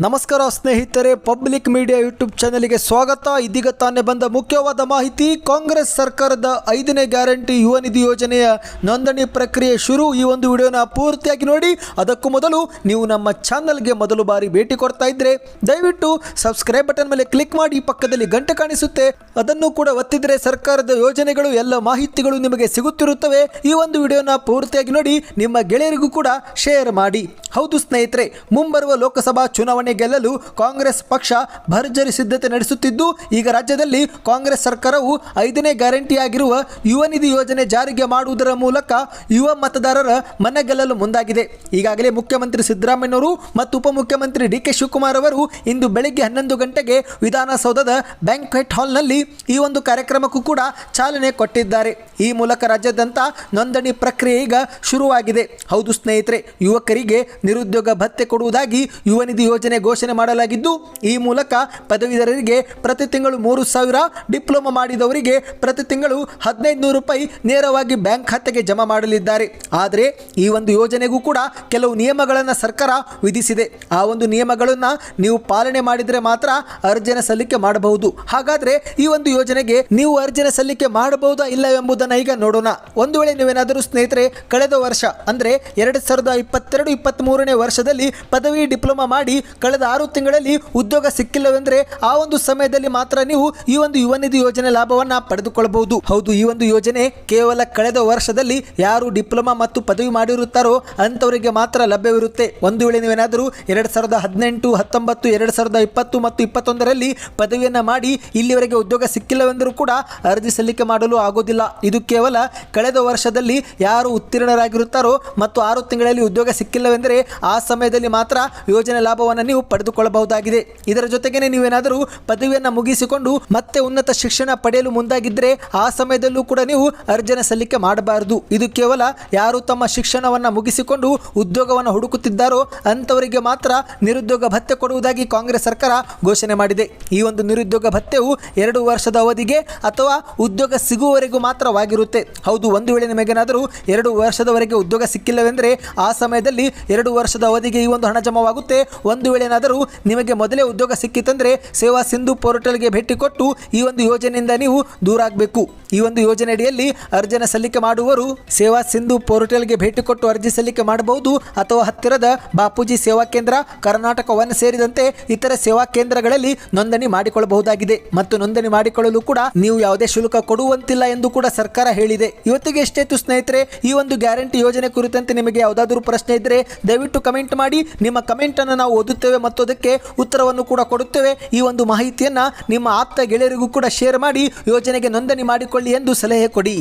ನಮಸ್ಕಾರ ಸ್ನೇಹಿತರೆ, public media YouTube ಚಾನೆಲ್ಗೆ ಸ್ವಾಗತ. ಇದೀಗ ತಾನೇ ಬಂದ ಮುಖ್ಯವಾದ ಮಾಹಿತಿ, ಕಾಂಗ್ರೆಸ್ ಸರ್ಕಾರದ ಐದನೇ ಗ್ಯಾರಂಟಿ ಯುವ ನಿಧಿ ಯೋಜನೆಯ ನೋಂದಣಿ ಪ್ರಕ್ರಿಯೆ ಶುರು. ಈ ಒಂದು ವಿಡಿಯೋನ ಪೂರ್ತಿಯಾಗಿ ನೋಡಿ. ಅದಕ್ಕೂ ಮೊದಲು ನೀವು ನಮ್ಮ ಚಾನಲ್ಗೆ ಮೊದಲು ಬಾರಿ ಭೇಟಿ ಕೊಡ್ತಾ ಇದ್ರೆ, ದಯವಿಟ್ಟು ಸಬ್ಸ್ಕ್ರೈಬ್ ಬಟನ್ ಮೇಲೆ ಕ್ಲಿಕ್ ಮಾಡಿ ಪಕ್ಕದಲ್ಲಿ ಗಂಟೆ ಕಾಣಿಸುತ್ತೆ. ಅದನ್ನು ಕೂಡ ಒತ್ತಿದ್ರೆ ಸರ್ಕಾರದ ಯೋಜನೆಗಳು, ಎಲ್ಲ ಮಾಹಿತಿಗಳು ನಿಮಗೆ ಸಿಗುತ್ತಿರುತ್ತವೆ. ಈ ಒಂದು ವಿಡಿಯೋನ ಪೂರ್ತಿಯಾಗಿ ನೋಡಿ, ನಿಮ್ಮ ಗೆಳೆಯರಿಗೂ ಕೂಡ ಶೇರ್ ಮಾಡಿ. ಹೌದು ಸ್ನೇಹಿತರೆ, ಮುಂಬರುವ ಲೋಕಸಭಾ ಚುನಾವಣೆ ಗೆಲ್ಲಲು ಕಾಂಗ್ರೆಸ್ ಪಕ್ಷ ಭರ್ಜರಿ ಸಿದ್ಧತೆ ನಡೆಸುತ್ತಿದ್ದು, ಈಗ ರಾಜ್ಯದಲ್ಲಿ ಕಾಂಗ್ರೆಸ್ ಸರ್ಕಾರವು ಐದನೇ ಗ್ಯಾರಂಟಿಯಾಗಿರುವ ಯುವ ನಿಧಿ ಯೋಜನೆ ಜಾರಿಗೆ ಮಾಡುವುದರ ಮೂಲಕ ಯುವ ಮತದಾರರ ಮನ ಗೆಲ್ಲಲು ಮುಂದಾಗಿದೆ. ಈಗಾಗಲೇ ಮುಖ್ಯಮಂತ್ರಿ ಸಿದ್ದರಾಮಯ್ಯವರು ಮತ್ತು ಉಪಮುಖ್ಯಮಂತ್ರಿ ಡಿ ಕೆ ಶಿವಕುಮಾರ್ ಅವರು ಇಂದು ಬೆಳಗ್ಗೆ ಹನ್ನೊಂದು ಗಂಟೆಗೆ ವಿಧಾನಸೌಧದ ಬ್ಯಾಂಕ್ವೆಟ್ ಹಾಲ್ನಲ್ಲಿ ಈ ಒಂದು ಕಾರ್ಯಕ್ರಮಕ್ಕೂ ಕೂಡ ಚಾಲನೆ ಕೊಟ್ಟಿದ್ದಾರೆ. ಈ ಮೂಲಕ ರಾಜ್ಯಾದ್ಯಂತ ನೋಂದಣಿ ಪ್ರಕ್ರಿಯೆ ಈಗ ಶುರುವಾಗಿದೆ. ಹೌದು ಸ್ನೇಹಿತರೆ, ಯುವಕರಿಗೆ ನಿರುದ್ಯೋಗ ಭತ್ಯೆ ಕೊಡುವುದಾಗಿ ಯುವ ನಿಧಿ ಯೋಜನೆ ಘೋಷಣೆ ಮಾಡಲಾಗಿದ್ದು, ಈ ಮೂಲಕ ಪದವೀಧರರಿಗೆ ಪ್ರತಿ ತಿಂಗಳು ಮೂರು ಸಾವಿರ ಡಿಪ್ಲೊಮಾ ಮಾಡಿದವರಿಗೆ ಪ್ರತಿ ತಿಂಗಳು ಹದಿನೈದು ನೂರು ರೂಪಾಯಿ ನೇರವಾಗಿ ಬ್ಯಾಂಕ್ ಖಾತೆಗೆ ಜಮಾ ಮಾಡಲಿದ್ದಾರೆ. ಆದರೆ, ಈ ಒಂದು ಯೋಜನೆಗೂ ಕೂಡ ಕೆಲವು ನಿಯಮಗಳನ್ನು ಸರ್ಕಾರ ವಿಧಿಸಿದೆ. ಆ ಒಂದು ನಿಯಮಗಳನ್ನು ನೀವು ಪಾಲನೆ ಮಾಡಿದರೆ ಮಾತ್ರ ಅರ್ಜಿನ ಸಲ್ಲಿಕೆ ಮಾಡಬಹುದು. ಹಾಗಾದರೆ ಈ ಒಂದು ಯೋಜನೆಗೆ ನೀವು ಅರ್ಜಿನ ಸಲ್ಲಿಕೆ ಮಾಡಬಹುದಾ ಇಲ್ಲ ಎಂಬುದನ್ನು ಈಗ ನೋಡೋಣ. ಒಂದು ವೇಳೆ ನೀವೇನಾದರೂ ಸ್ನೇಹಿತರೆ, ಕಳೆದ ವರ್ಷ, ಅಂದರೆ ಎರಡು ಸಾವಿರದ ಇಪ್ಪತ್ತೆರಡು ಇಪ್ಪತ್ತ್ ವರ್ಷದಲ್ಲಿ ಪದವಿ ಡಿಪ್ಲೊಮಾ ಮಾಡಿ ಕಳೆದ ಆರು ತಿಂಗಳಲ್ಲಿ ಉದ್ಯೋಗ ಸಿಕ್ಕಿಲ್ಲವೆಂದರೆ ಆ ಒಂದು ಸಮಯದಲ್ಲಿ ಮಾತ್ರ ನೀವು ಈ ಒಂದು ಯುವ ನಿಧಿ ಯೋಜನೆ ಲಾಭವನ್ನ ಪಡೆದುಕೊಳ್ಳಬಹುದು ಹೌದು, ಈ ಒಂದು ಯೋಜನೆ ಕೇವಲ ಕಳೆದ ವರ್ಷದಲ್ಲಿ ಯಾರು ಡಿಪ್ಲೊಮಾ ಮತ್ತು ಪದವಿ ಮಾಡಿರುತ್ತಾರೋ ಅಂಥವರಿಗೆ ಮಾತ್ರ ಲಭ್ಯವಿರುತ್ತೆ. ಒಂದು ವೇಳೆ ನೀವೇನಾದರೂ ಎರಡು ಸಾವಿರದ ಹದಿನೆಂಟು, ಹತ್ತೊಂಬತ್ತು, ಎರಡು ಸಾವಿರದ ಇಪ್ಪತ್ತು ಮತ್ತು ಇಪ್ಪತ್ತೊಂದರಲ್ಲಿ ಪದವಿಯನ್ನು ಮಾಡಿ ಇಲ್ಲಿವರೆಗೆ ಉದ್ಯೋಗ ಸಿಕ್ಕಿಲ್ಲವೆಂದರೂ ಕೂಡ ಅರ್ಜಿ ಸಲ್ಲಿಕೆ ಮಾಡಲು ಆಗೋದಿಲ್ಲ. ಇದು ಕೇವಲ ಕಳೆದ ವರ್ಷದಲ್ಲಿ ಯಾರು ಉತ್ತೀರ್ಣರಾಗಿರುತ್ತಾರೋ ಮತ್ತು ಆರು ತಿಂಗಳಲ್ಲಿ ಉದ್ಯೋಗ ಸಿಕ್ಕಿಲ್ಲವೆಂದರೆ ಆ ಸಮಯದಲ್ಲಿ ಮಾತ್ರ ಯೋಜನೆ ಲಾಭವನ್ನು ನೀವು ಪಡೆದುಕೊಳ್ಳಬಹುದಾಗಿದೆ. ಇದರ ಜೊತೆಗೇನೆ ನೀವೇನಾದರೂ ಪದವಿಯನ್ನು ಮುಗಿಸಿಕೊಂಡು ಮತ್ತೆ ಉನ್ನತ ಶಿಕ್ಷಣ ಪಡೆಯಲು ಮುಂದಾಗಿದ್ದರೆ ಆ ಸಮಯದಲ್ಲೂ ಕೂಡ ನೀವು ಅರ್ಜನೆ ಸಲ್ಲಿಕೆ ಮಾಡಬಾರದು. ಇದು ಕೇವಲ ಯಾರು ತಮ್ಮ ಶಿಕ್ಷಣವನ್ನು ಮುಗಿಸಿಕೊಂಡು ಉದ್ಯೋಗವನ್ನು ಹುಡುಕುತ್ತಿದ್ದಾರೋ ಅಂಥವರಿಗೆ ಮಾತ್ರ ನಿರುದ್ಯೋಗ ಭತ್ಯೆ ಕೊಡುವುದಾಗಿ ಕಾಂಗ್ರೆಸ್ ಸರ್ಕಾರ ಘೋಷಣೆ ಮಾಡಿದೆ. ಈ ಒಂದು ನಿರುದ್ಯೋಗ ಭತ್ಯೆಯು ಎರಡು ವರ್ಷದ ಅವಧಿಗೆ ಅಥವಾ ಉದ್ಯೋಗ ಸಿಗುವವರೆಗೂ ಮಾತ್ರವಾಗಿರುತ್ತೆ. ಹೌದು, ಒಂದು ವೇಳೆ ನಿಮಗೇನಾದರೂ ಎರಡು ವರ್ಷದವರೆಗೆ ಉದ್ಯೋಗ ಸಿಕ್ಕಿಲ್ಲವೆಂದರೆ ಆ ಸಮಯದಲ್ಲಿ ಎರಡು ವರ್ಷದ ಅವಧಿಗೆ ಈ ಒಂದು ಹಣ ಜಮಾವಾಗುತ್ತೆ. ಒಂದು ವೇಳೆ ಏನಾದರೂ ನಿಮಗೆ ಮೊದಲೇ ಉದ್ಯೋಗ ಸಿಕ್ಕಿತಂದರೆ ಸೇವಾ ಸಿಂಧು ಪೋರ್ಟಲ್ಗೆ ಭೇಟಿ ಕೊಟ್ಟು ಈ ಒಂದು ಯೋಜನೆಯಿಂದ ನೀವು ದೂರ ಆಗಬೇಕು. ಈ ಒಂದು ಯೋಜನೆ ಅಡಿಯಲ್ಲಿ ಅರ್ಜಿನ ಸಲ್ಲಿಕೆ ಮಾಡುವವರು ಸೇವಾ ಸಿಂಧು ಪೋರ್ಟಲ್ಗೆ ಭೇಟಿ ಕೊಟ್ಟು ಅರ್ಜಿ ಸಲ್ಲಿಕೆ ಮಾಡಬಹುದು ಅಥವಾ ಹತ್ತಿರದ ಬಾಪೂಜಿ ಸೇವಾ ಕೇಂದ್ರ, ಕರ್ನಾಟಕ ಒನ್ ಸೇರಿದಂತೆ ಇತರ ಸೇವಾ ಕೇಂದ್ರಗಳಲ್ಲಿ ನೋಂದಣಿ ಮಾಡಿಕೊಳ್ಳಬಹುದಾಗಿದೆ. ಮತ್ತು ನೋಂದಣಿ ಮಾಡಿಕೊಳ್ಳಲು ಕೂಡ ನೀವು ಯಾವುದೇ ಶುಲ್ಕ ಕೊಡುವಂತಿಲ್ಲ ಎಂದು ಕೂಡ ಸರ್ಕಾರ ಹೇಳಿದೆ. ಇವತ್ತಿಗೆ ಎಷ್ಟೇತು ಸ್ನೇಹಿತರೆ, ಈ ಒಂದು ಗ್ಯಾರಂಟಿ ಯೋಜನೆ ಕುರಿತಂತೆ ನಿಮಗೆ ಯಾವುದಾದರೂ ಪ್ರಶ್ನೆ ಇದ್ದರೆ ದಯವಿಟ್ಟು ಕಮೆಂಟ್ ಮಾಡಿ. ನಿಮ್ಮ ಕಮೆಂಟ್ ಅನ್ನು ನಾವು ಓದುತ್ತೇವೆ. ಮತ್ತು ಅದಕ್ಕೆ ಉತ್ತರವನ್ನು ಕೂಡ ಕೊಡುತ್ತೇವೆ. ಈ ಒಂದು ಮಾಹಿತಿಯನ್ನು ನಿಮ್ಮ ಆಪ್ತ ಗೆಳೆಯರಿಗೂ ಕೂಡ ಶೇರ್ ಮಾಡಿ ಯೋಜನೆಗೆ ನೋಂದಣಿ ಮಾಡಿಕೊಳ್ಳಿ ಎಂದು ಸಲಹೆ ಕೊಡಿ.